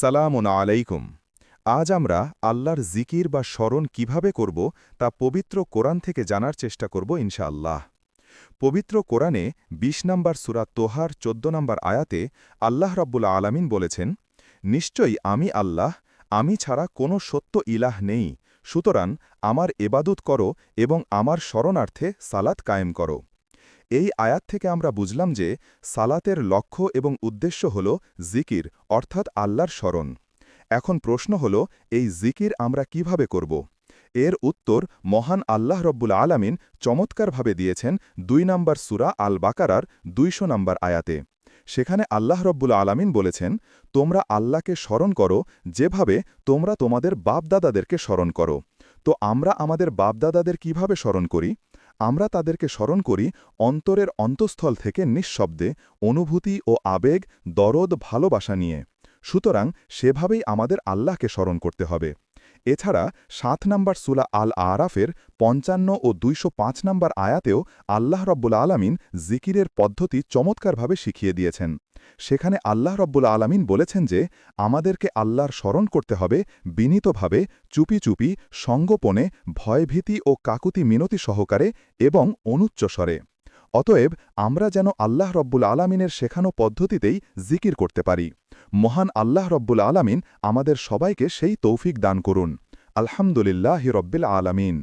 সালামুন আলাইকুম। আজ আমরা আল্লাহর জিকির বা স্মরণ কীভাবে করব তা পবিত্র কোরআন থেকে জানার চেষ্টা করব ইনশাআল্লাহ। পবিত্র কোরআনে ২০ নম্বর সুরা তোহার ১৪ নম্বর আয়াতে আল্লাহ রব্বুল আলামিন বলেছেন, নিশ্চয়ই আমি আল্লাহ, আমি ছাড়া কোনো সত্য ইলাহ নেই। সুতরাং আমার এবাদত করো এবং আমার শরণার্থে সালাত কায়েম করো। এই আয়াত থেকে আমরা বুঝলাম যে সালাতের লক্ষ্য এবং উদ্দেশ্য হল জিকির, অর্থাৎ আল্লাহর স্মরণ। এখন প্রশ্ন হল, এই জিকির আমরা কীভাবে করব? এর উত্তর মহান আল্লাহ রব্বুল আলামিন চমৎকারভাবে দিয়েছেন দুই নম্বর সুরা আল বাকারার দুইশো নম্বর আয়াতে। সেখানে আল্লাহ রব্বুল আলামিন বলেছেন, তোমরা আল্লাহকে স্মরণ করো, যেভাবে তোমরা তোমাদের বাপদাদাদেরকে স্মরণ করো। তো আমরা আমাদের বাপদাদাদের কীভাবে স্মরণ করি? আমরা তাদেরকে স্মরণ করি অন্তরের অন্তঃস্থল থেকে নিঃশব্দে, অনুভূতি ও আবেগ, দরদ, ভালোবাসা নিয়ে। সুতরাং সেভাবেই আমাদের আল্লাহকে স্মরণ করতে হবে। এছাড়া সাত নম্বর সুলা আল আরাফের পঞ্চান্ন ও দুইশো পাঁচ নম্বর আয়াতেও আল্লাহ রব্বুল আলামিন জিকিরের পদ্ধতি চমৎকারভাবে শিখিয়ে দিয়েছেন। সেখানে আল্লাহ রব্বুল আলামিন বলেছেন যে, আমাদেরকে আল্লাহর স্মরণ করতে হবে বিনীতভাবে, চুপি চুপি, সঙ্গোপনে, ভয়ভীতি ও কাকুতি মিনতি সহকারে এবং অনুচ্চস্বরে। অতএব, আমরা যেন আল্লাহ রব্বুল আলামিনের শেখানো পদ্ধতিতেই জিকির করতে পারি। মহান আল্লাহ রব্বুল আলামিন আমাদের সবাইকে সেই তৌফিক দান করুন। আলহামদুলিল্লাহ রব্বিল আলামিন।